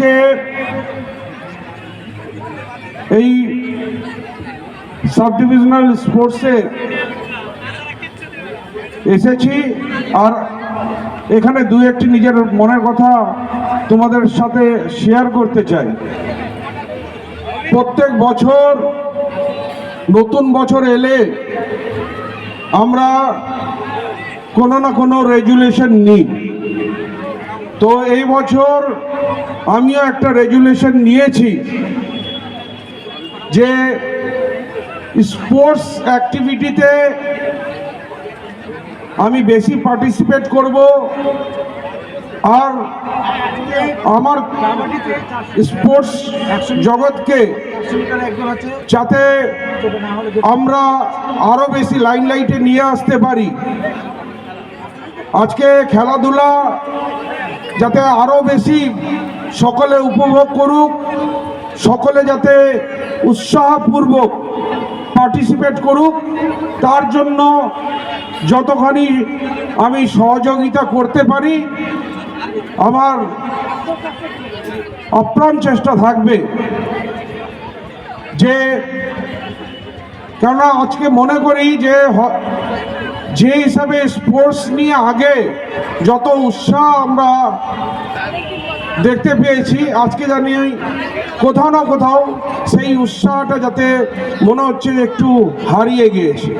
আজকে এই sub divisional স্পোর্টসে এসেছি আর এখানে দু একটি নিজের মনের কথা তোমাদের সাথে শেয়ার করতে চাই। প্রত্যেক বছর, নতুন বছর এলে আমরা কোনো না কোনো রেজুলেশন নিই। তো এই বছর আমিও একটা রেজুলেশন নিয়েছি যে স্পোর্টস অ্যাক্টিভিটিতে আমি বেশি পার্টিসিপেট করব আর আমার স্পোর্টস জগৎকে যাতে আমরা আরও বেশি লাইমলাইটে নিয়ে আসতে পারি। আজকে খেলাধুলা যাতে আরও বেশি সকলে উপভোগ করুক, সকলে যাতে উৎসাহপূর্বক পার্টিসিপেট করুক, তার জন্য যতখানি আমি সহযোগিতা করতে পারি, আমার আপ্রাণ চেষ্টা থাকবে যে কেননা আজকে মনে করি যে যে হিসাবে স্পোর্টস নিয়ে আগে যত উৎসাহ আমরা দেখতে পেয়েছি, আজকে জানি কোথাও না কোথাও সেই উৎসাহটা যাতে মনে হচ্ছে একটু হারিয়ে গিয়েছে।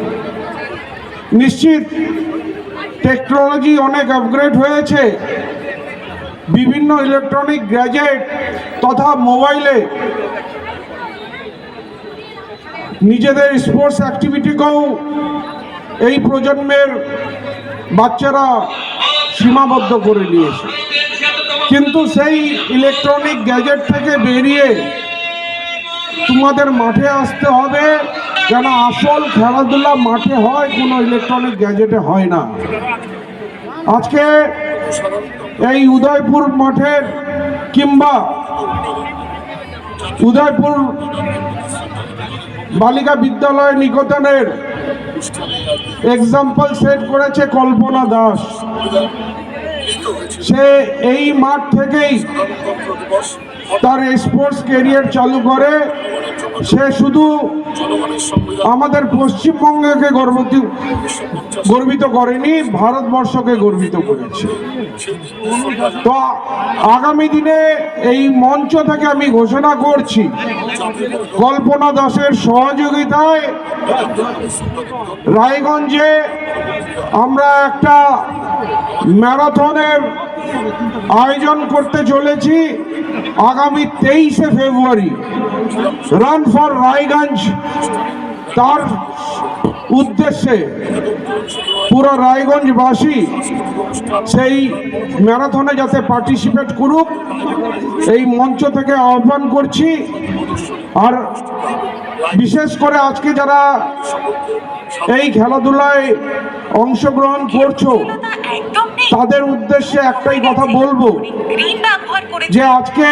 নিশ্চিত টেকনোলজি অনেক আপগ্রেড হয়েছে। বিভিন্ন ইলেকট্রনিক গ্যাজেট তথা মোবাইলে নিজেদের স্পোর্টস অ্যাক্টিভিটিকেও এই প্রজন্মের বাচ্চারা সীমাবদ্ধ করে নিয়েছে। কিন্তু সেই ইলেকট্রনিক গ্যাজেট থেকে বেরিয়ে তোমাদের মাঠে আসতে হবে যেন আসল খেলাধুলা মাঠে হয়, কোনো ইলেকট্রনিক গ্যাজেটে হয় না। আজকে এই উদয়পুর মাঠের কিংবা উদয়পুর বালিকা বিদ্যালয় নিকেতনের এক্সাম্পল সেট করেছে কল্পনা দাস। সে এই মাঠ থেকেই তার স্পোর্টস ক্যারিয়ার চালু করে, সে শুধু আমাদের পশ্চিমবঙ্গকে গর্বিত গর্বিত করেনি, ভারতবর্ষকে গর্বিত করেছে। তো আগামী দিনে এই মঞ্চ থেকে আমি ঘোষণা করছি, কল্পনা দাসের সহযোগিতায় রায়গঞ্জে আমরা একটা ম্যারাথনের আয়োজন করতে চলেছি আগামী তেইশে ফেব্রুয়ারি। রান ফর রায়গঞ্জ তার উদ্দেশ্যে পুরো রায়গঞ্জবাসী সেই ম্যারাথনে যাতে পার্টিসিপেট করুক, এই মঞ্চ থেকে আহ্বান করছি। আর বিশেষ করে আজকে যারা এই খেলাধুলায় অংশগ্রহণ করছ তাদের উদ্দেশ্যে একটাই কথা বলব, যে আজকে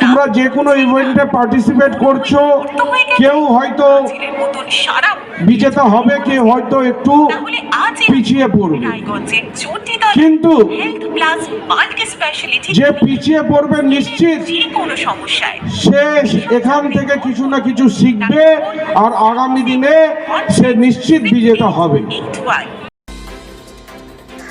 তোমরা যে কোনো ইভেন্টে পার্টিসিপেট করছ, কেউ হয়তো বিজেতা হবে, কেউ হয়তো একটু পিছিয়ে পড়বে। কিন্তু যে পিছিয়ে পড়বে নিশ্চিত, সে এখান থেকে কিছু না কিছু শিখবে, আর আগামী দিনে সে নিশ্চিত বিজেতা হবে।